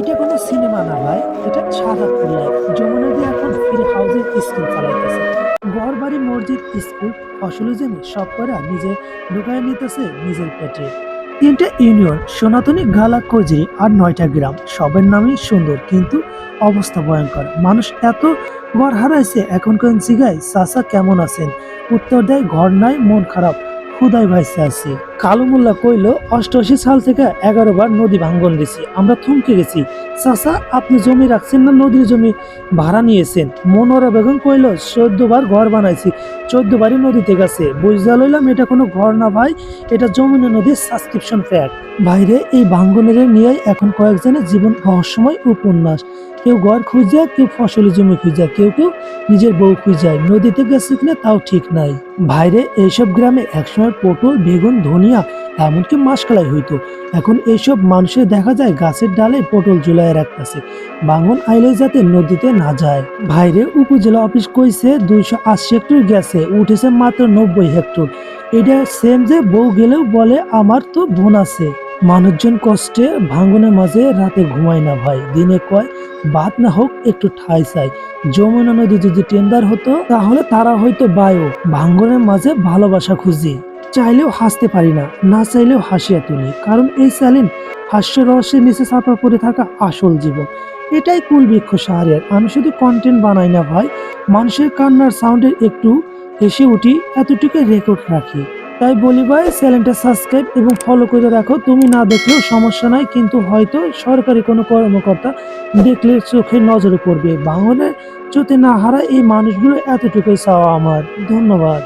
এইটা কোনো সিনেমা না ভাই, এটা সাদাপুর লাইফ যমুনা দিয়ে এখন ফিরে হাউজিং স্কুল চালাইতেছে। ঘর মসজিদ, স্কুল ফসলি জমি, সব করে নিজে ঢুকায় নিতেছে নিজের পেটে। তিনটে ইউনিয়ন, সনাতনী গালা কজরি আর নয়টা গ্রাম। সবের নামই সুন্দর, কিন্তু অবস্থা ভয়ঙ্কর। মানুষ এত ঘর হারাইছে, এখন কোন জিগায় চাচা কেমন আছেন? উত্তর দেয়, ঘর নাই, মন খারাপ। খুদাই ভাইসে আছি। কালু মোল্লা কইল, অষ্টআশি সাল থেকে এগারো বার নদী ভাঙ্গন দিছি, আমরা থমকে গেছি। চাচা, আপনি জমি রাখছেন না? নদীর জমি ভাড়া নিয়েছেন। মনোরা বেগম কইল, চোদ্দ বার ঘর বানাইছি, চোদ্দ বারই নদীতে গেছে। বুঝতে লইলাম এটা কোনো ঘর না ভাই, এটা যমুনা নদীর সাবস্ক্রিপশন ফ্যাট বাইরে এই ভাঙ্গনের নিয়ে এখন কয়েকজনের জীবন রহস্যময় উপন্যাস। কেউ ঘর খুঁজে, কেউ ফসলি জমি খুঁজে, কেউ কেউ নিজের বউ খুঁজে। নদীতে গেছে কিনা তাও ঠিক নাই। বাইরে এইসব গ্রামে একসময় পটল, বেগুন ধনিয়া এমনকি মাসকালাই হইতো। এখন এইসব মানুষের দেখা যায় গাছের ডালে পটল ঝুলায় রাখতেছে। বাঙন আইলে যাতে নদীতে না যায়। বাইরে উপজেলা অফিস কইছে, দুইশো আশি হেক্টর গেছে, উঠেছে মাত্র নব্বই হেক্টর। এটা সেম যে বউ গেলেও বলে, আমার তো বোন আছে। মানুষজন কষ্টে ভাঙনের মাঝে রাতে ঘুমায় না ভাই। দিনে কয়, বাদ না হোক, একটু ঠাই চাই। যমুনা নদী যদি টেন্ডার হতো, তাহলে তারা হয়তো বায়ু। ভাঙ্গনের মাঝে ভালোবাসা খুঁজি। চাইলেও হাসতে পারি না না চাইলেও হাসিয়া তুলি কারণ এই স্যালিন হাস্য রহস্যের নিচে চাপা পড়ে থাকা আসল জীবন। এটাই কুল বৃক্ষ শহরের আমি শুধু কন্টেন্ট বানাই না ভাই, মানুষের কান্নার সাউন্ডের একটু এসে উঠি, এতটুকু রেকর্ড রাখি। তাই বলি ভাই, চ্যানেলটা সাবস্ক্রাইব এবং ফলো করে রাখো। তুমি না দেখলেও সমস্যা নাই, কিন্তু হয়তো সরকারি কোনো কর্মকর্তা দেখলে চোখে নজরে পড়বে। বাংলার চোখে না হারা এই মানুষগুলো এতটুকুই চাওয়া আমার। ধন্যবাদ।